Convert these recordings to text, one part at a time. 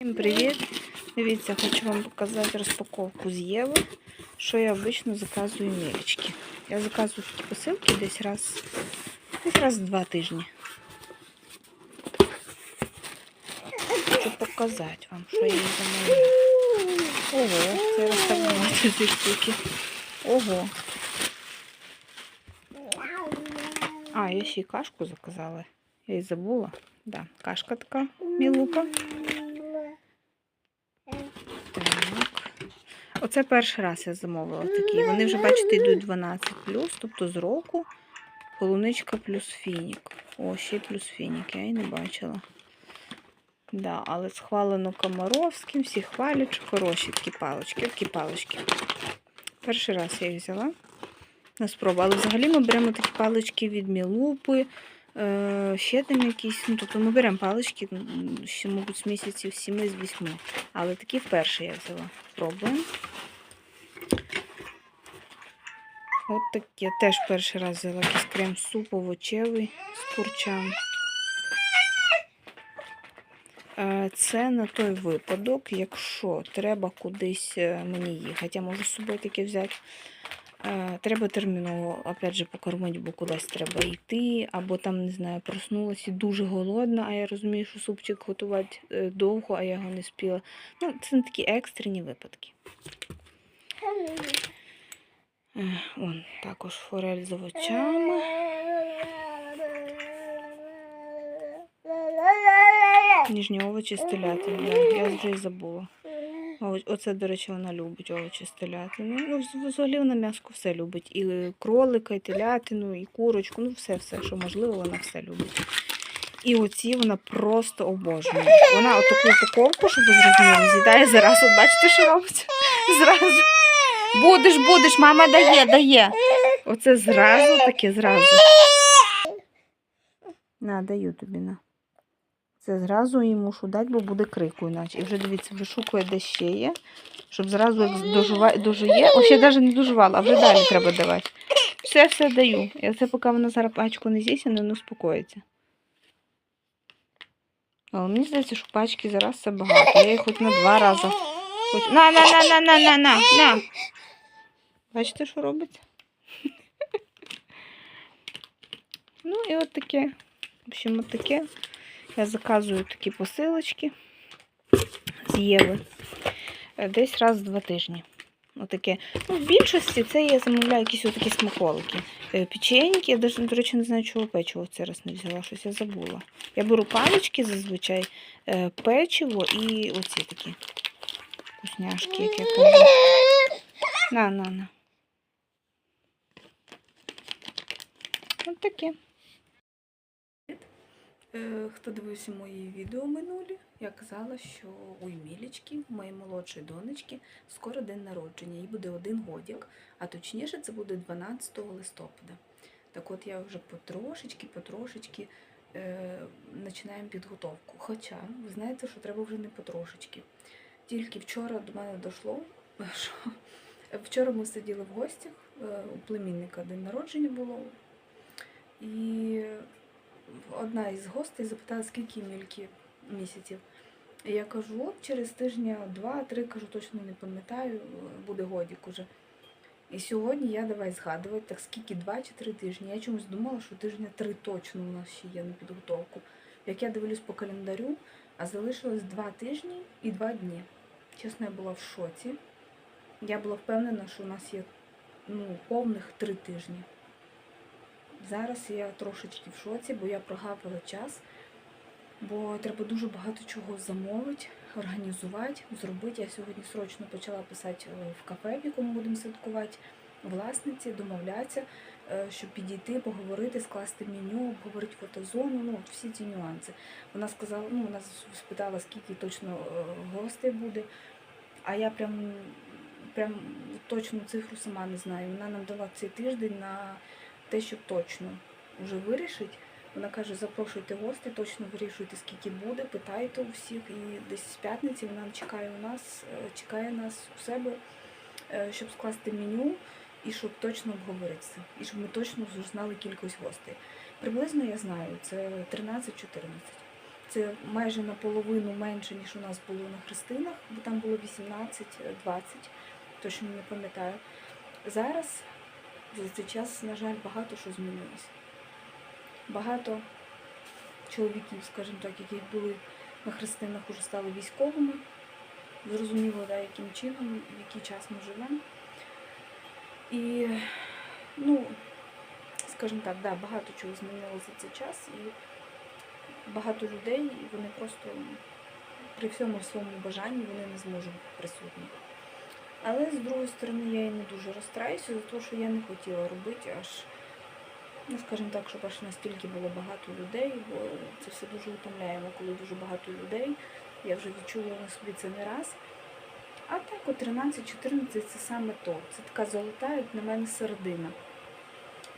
Всім привіт! Дивіться, хочу вам показати розпаковку з Єви, що я обично заказую мілечки. Я заказую такі посилки десь раз, десь раз в два тижні. Хочу показати вам, що я їй замовила. Ого, це так ці штуки. Ого. А, я ще й кашку заказала. Я її забула. Да, кашка така мілука. Так. Оце перший раз я замовила такі. Вони вже, бачите, йдуть 12 тобто з року полуничка плюс фінік. О, ще плюс фінік, я і не бачила. Да, але схвалено Комаровським, всі хвалять, що хороші такі палички, такі палички. Перший раз я їх взяла на спробу. Але взагалі ми беремо такі палички від Мілупи, ще там якісь. Ну, тобто ми беремо палички, ще, мабуть, з місяців 7 з 8. Але такі вперше я взяла. Пробуємо. От такі. Я теж перший раз взяла якийсь крем суп овочевий з курчам. Е, Це на той випадок, якщо треба кудись е, мені їхати. Я можу з собою таке взяти. Е, Треба терміново, опять же, покормити, бо кудись треба йти, або там, не знаю, проснулася дуже голодна, а я розумію, що супчик готувати е, довго, а я його не спіла. Ну, це не такі екстрені випадки. Е, Он також форель з овочами. Ніжні овочі з телятини. Я вже й забула. Оце, до речі, вона любить овочі з телятини. Ну, взагалі вона м'яско все любить. І кролика, і телятину, і курочку. Ну, все, все, що можливо, вона все любить. І оці вона просто обожнює. Вона отаку упаковку, щоб ви зрозуміли, з'їдає зараз. От бачите, що робить? Зразу. Будеш, будеш, мама дає, дає. Оце зразу таке, зразу. На, даю тобі на. Це зразу їй мушу дати, бо буде крику іначе. І вже дивіться, вишукує, де ще є, щоб зразу як дожува... дожує. О, ще навіть не дожувала, а вже далі треба давати. Все, все даю. І це поки вона зараз пачку не з'їсть, вона не успокоїться. Але мені здається, що пачки зараз це багато. Я їх хоч на два рази. Хоч... На, на, на, на, на, на, на, на. Бачите, що робить? Ну і от таке. В общем, от таке. Я заказую такі посилочки з Єви. Е, Десь раз в два тижні. Отаке. Ну, в більшості це я замовляю якісь отакі смаколики. Е, Печеньки, я до речі, не знаю, чого печиво цей раз не взяла, щось я забула. Я беру палички зазвичай, е, печиво і оці такі вкусняшки, як я кажу. На, на, на. От таке. Е, Хто дивився мої відео минулі, я казала, що у Емілічки, моєї молодшої донечки, скоро день народження, їй буде один годік, а точніше це буде 12 листопада. Так от я вже потрошечки, потрошечки е, починаємо підготовку. Хоча, ви знаєте, що треба вже не потрошечки. Тільки вчора до мене дійшло, що вчора ми сиділи в гостях, е, у племінника день народження було. І одна із гостей запитала, скільки мільки місяців. І я кажу, от через тижня два-три, кажу, точно не пам'ятаю, буде годік уже. І сьогодні я давай згадувати, так скільки два чи три тижні. Я чомусь думала, що тижня три точно у нас ще є на підготовку. Як я дивлюсь по календарю, а залишилось два тижні і два дні. Чесно, я була в шоці. Я була впевнена, що у нас є ну, повних три тижні. Зараз я трошечки в шоці, бо я прогавила час, бо треба дуже багато чого замовити, організувати, зробити. Я сьогодні срочно почала писати е, в кафе, в якому будемо святкувати, власниці, домовлятися, е, щоб підійти, поговорити, скласти меню, обговорити фотозону, ну от всі ці нюанси. Вона сказала, ну вона спитала, скільки точно е, гостей буде, а я прям, прям точну цифру сама не знаю. Вона нам дала цей тиждень на те, щоб точно вже вирішить. Вона каже, запрошуйте гостей, точно вирішуйте, скільки буде, питайте у всіх. І десь з п'ятниці вона чекає у нас, е, чекає нас у себе, е, щоб скласти меню і щоб точно обговоритися. І щоб ми точно знали кількість гостей. Приблизно я знаю, це 13-14. Це майже наполовину менше, ніж у нас було на хрестинах, бо там було 18-20, точно не пам'ятаю. Зараз за цей час, на жаль, багато що змінилося. Багато чоловіків, скажімо так, які були на хрестинах, уже стали військовими. Зрозуміло, да, яким чином, в який час ми живемо. І, ну, скажімо так, да, багато чого змінилося за цей час. І багато людей, вони просто при всьому своєму бажанні вони не зможуть бути присутні. Але з другої сторони я і не дуже розстраюся за те, що я не хотіла робити аж, ну скажімо так, щоб аж настільки було багато людей, бо це все дуже утомляємо, коли дуже багато людей. Я вже відчула на собі це не раз. А так, от 13-14 це саме то. Це така золота, як на мене, середина.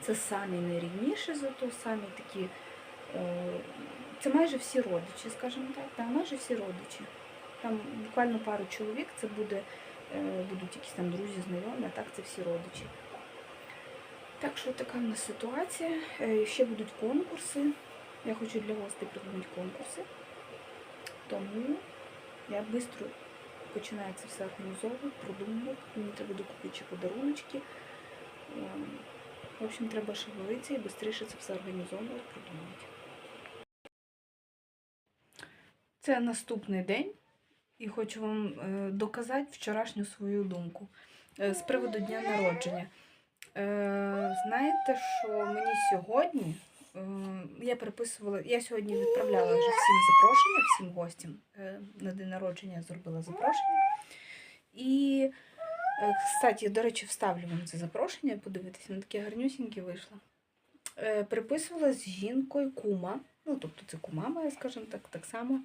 Це самі найрідніші зато, самі такі. е, Це майже всі родичі, скажімо так. Та, майже всі родичі. Там буквально пару чоловік, це буде, будуть якісь там друзі, знайомі, а так це всі родичі. Так що така в нас ситуація. Е, Ще будуть конкурси. Я хочу для гостей придумати конкурси. Тому я швидко починаю це все організовувати, продумувати. Мені треба докупити ще подаруночки. Ем, В общем, треба шевелитися і швидше це все організовувати, продумувати. Це наступний день, і хочу вам е, доказати вчорашню свою думку Е, з приводу дня народження. Е, знаєте, що мені сьогодні я переписувала, я сьогодні відправляла вже всім запрошення, всім гостям на день народження зробила запрошення. І, кстати, до речі, вставлю вам це запрошення, подивитися, воно таке гарнюсіньке вийшло. Переписувала з жінкою кума, ну тобто це кума моя, скажімо так, так само.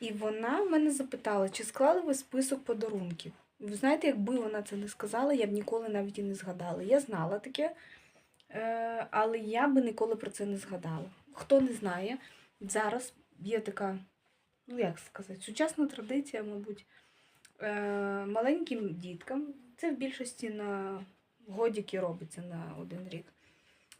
І вона в мене запитала, чи склали ви список подарунків. Ви знаєте, якби вона це не сказала, я б ніколи навіть і не згадала. Я знала таке, е, але я би ніколи про це не згадала. Хто не знає, зараз є така, ну як сказати, сучасна традиція, мабуть, е, маленьким діткам, це в більшості на годіки робиться на один рік.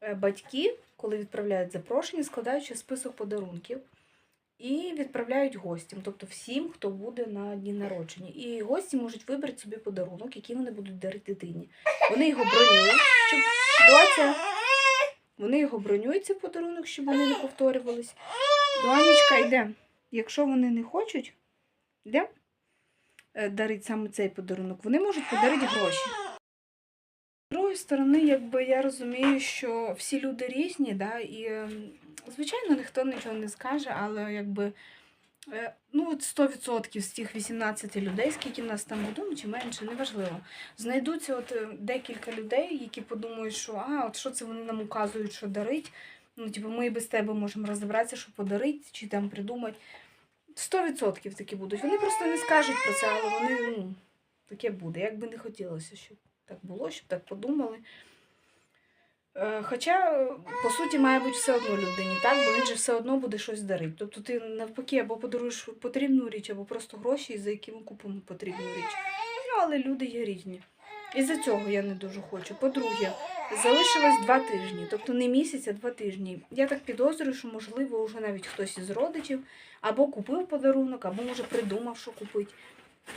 Е, Батьки, коли відправляють запрошення, складають ще список подарунків і відправляють гостям, тобто всім, хто буде на дні народження. І гості можуть вибрати собі подарунок, який вони будуть дарити дитині. Вони його бронюють, щоб доця. Вони його бронюють, цей подарунок, щоб вони не повторювались. Дуанечка, йде. Якщо вони не хочуть, йде дарити саме цей подарунок, вони можуть подарити гроші. Сторони, якби я розумію, що всі люди різні, да, і ем, звичайно ніхто нічого не скаже, але якби е, ну от 100% з тих 18 людей, скільки в нас там ну, чи менше, неважливо. Знайдуться от е, декілька людей, які подумають, що а, от що це вони нам указують, що дарить. Ну, типу, ми і без тебе можемо розібратися, що подарити, чи там придумати. 100% такі будуть. Вони просто не скажуть про це, але вони, ну, таке буде. Як би не хотілося, щоб так було, щоб так подумали. Е, Хоча, по суті, має бути все одно людині, так? Бо він же все одно буде щось дарити. Тобто ти навпаки або подаруєш потрібну річ, або просто гроші, за які ми купимо потрібну річ. Ну, але люди є різні. І за цього я не дуже хочу. По-друге, залишилось два тижні, тобто не місяць, а два тижні. Я так підозрюю, що, можливо, вже навіть хтось із родичів або купив подарунок, або може придумав, що купити.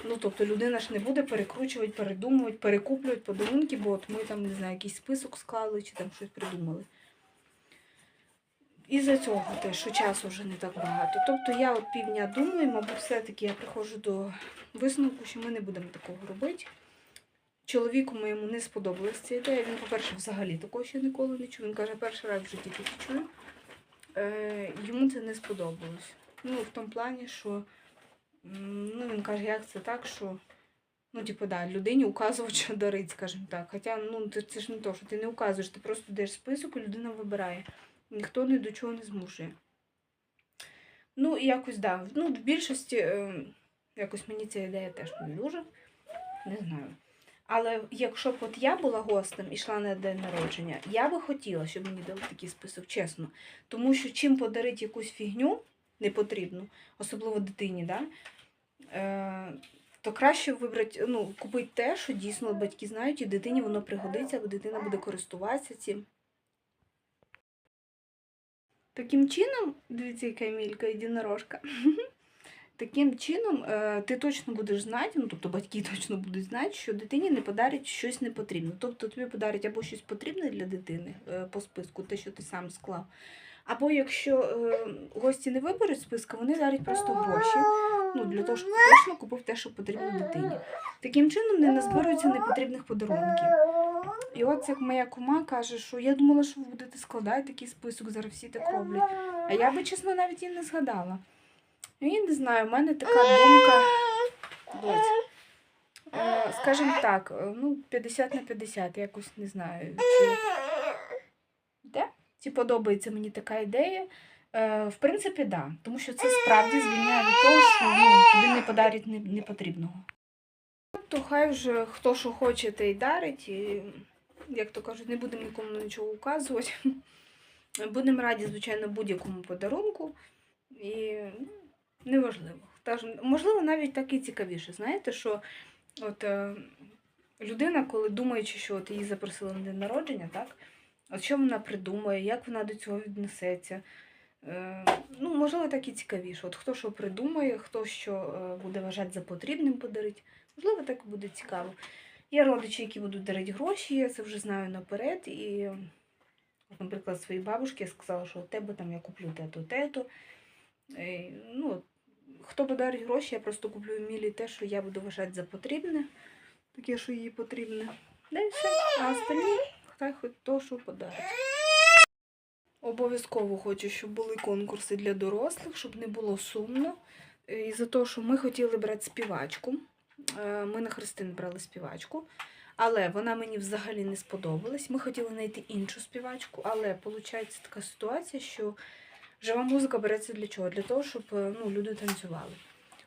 Ну, тобто людина ж не буде перекручувати, передумувати, перекуплювати подарунки, бо от ми там, не знаю, якийсь список склали чи там щось придумали. І за цього теж, що часу вже не так багато. Тобто я от півдня думаю, мабуть, все-таки я приходжу до висновку, що ми не будемо такого робити. Чоловіку моєму не сподобалася ця ідея. Він, по-перше, взагалі такого ще ніколи не чув. Він каже, перший раз в житті таке чую. Е, йому це не сподобалось. Ну, в тому плані, що ну, він каже, як це так, що ну, типу, да, людині указувати, що дарить, скажімо так. Хоча ну, це, ж не то, що ти не указуєш, ти просто даєш список і людина вибирає. Ніхто ні до чого не змушує. Ну, і якось, да. Ну, в більшості, е, якось мені ця ідея теж не дуже. Не знаю. Але якщо б от я була гостем і йшла на день народження, я би хотіла, щоб мені дали такий список, чесно. Тому що чим подарити якусь фігню непотрібну, особливо дитині, да? Е, то краще вибрати, ну, купити те, що дійсно батьки знають, і дитині воно пригодиться, бо дитина буде користуватися цим. Таким чином, дивіться, яка Емілька, єдинорожка. Таким чином, е, ти точно будеш знати, ну тобто батьки точно будуть знати, що дитині не подарять щось непотрібне. Тобто тобі подарять або щось потрібне для дитини е, по списку, те, що ти сам склав. Або якщо е, гості не виберуть списка, вони дарять просто гроші. Ну, для того, щоб точно купив те, що потрібно дитині. Таким чином не назбирується непотрібних подарунків. І от як моя кума каже, що я думала, що ви будете складати такий список, зараз всі так роблять. А я би, чесно, навіть і не згадала. Ну, я не знаю, в мене така думка. Доць. Е, Скажімо так, е, ну, 50 на 50, якось не знаю. Чи? Чи подобається мені така ідея. Е, В принципі, так. Да. Тому що це справді звільняє від того, що ну, тобі не подарять непотрібного. То хай вже хто що хоче, те й дарить. І, як то кажуть, не будемо нікому нічого указувати. Будемо раді, звичайно, будь-якому подарунку. І ну, неважливо. Та можливо, навіть так і цікавіше. Знаєте, що от е, людина, коли думаючи, що от її запросили на день народження, так? Що вона придумає, як вона до цього віднесеться. Е, ну, можливо, так і цікавіше. От хто що придумає, хто що е, буде вважати за потрібним подарити. Можливо, так буде цікаво. Є родичі, які будуть дарити гроші, я це вже знаю наперед. І, наприклад, своїй бабушці я сказала, що у тебе там я куплю те-то, те-то. Е, Ну, хто подарить гроші, я просто куплю Емілі те, що я буду вважати за потрібне, таке, що їй потрібне. Да і все. А остальні хай хоч то, що подарить. Обов'язково хочу, щоб були конкурси для дорослих, щоб не було сумно. І за те, що ми хотіли брати співачку. Е, Ми на Христин брали співачку, але вона мені взагалі не сподобалась. Ми хотіли знайти іншу співачку, але виходить така ситуація, що жива музика береться для чого? Для того, щоб е, ну, люди танцювали.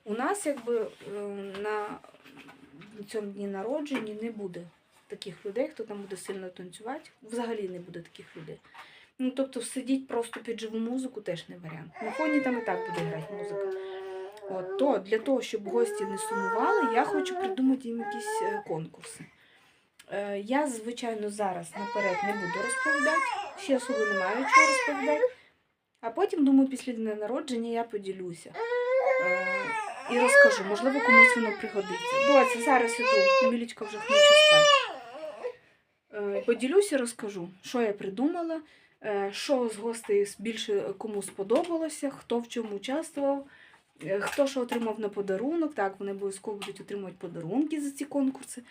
У нас якби е, на цьому дні народження не буде таких людей, хто там буде сильно танцювати. Взагалі не буде таких людей. Ну, тобто сидіть просто під живу музику теж не варіант. На фоні там і так буде грати музика. От, то для того, щоб гості не сумували, я хочу придумати їм якісь е, конкурси. Е, я, звичайно, зараз наперед не буду розповідати, ще особо не маю чого розповідати. А потім, думаю, після дня народження я поділюся. Е, і розкажу, можливо, комусь воно пригодиться. Доця, зараз іду, Мілічка вже хоче спати. Е, Поділюся, розкажу, що я придумала, е, що з гостей більше кому сподобалося, хто в чому участвував, е, хто що отримав на подарунок. Так, вони обов'язково будуть отримувати подарунки за ці конкурси.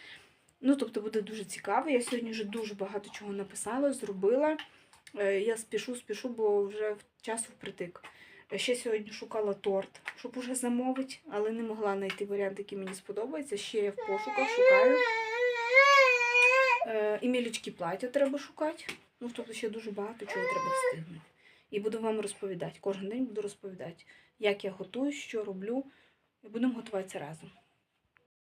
Ну, тобто буде дуже цікаво. Я сьогодні вже дуже багато чого написала, зробила. Я спішу, спішу, бо вже часу впритик. Ще сьогодні шукала торт, щоб уже замовити, але не могла знайти варіант, який мені сподобається. Ще я в пошуках шукаю. Е, І мілічки плаття треба шукати. Ну, тобто ще дуже багато чого треба встигнути. І буду вам розповідати. Кожен день буду розповідати, як я готую, що роблю. І будемо готуватися разом.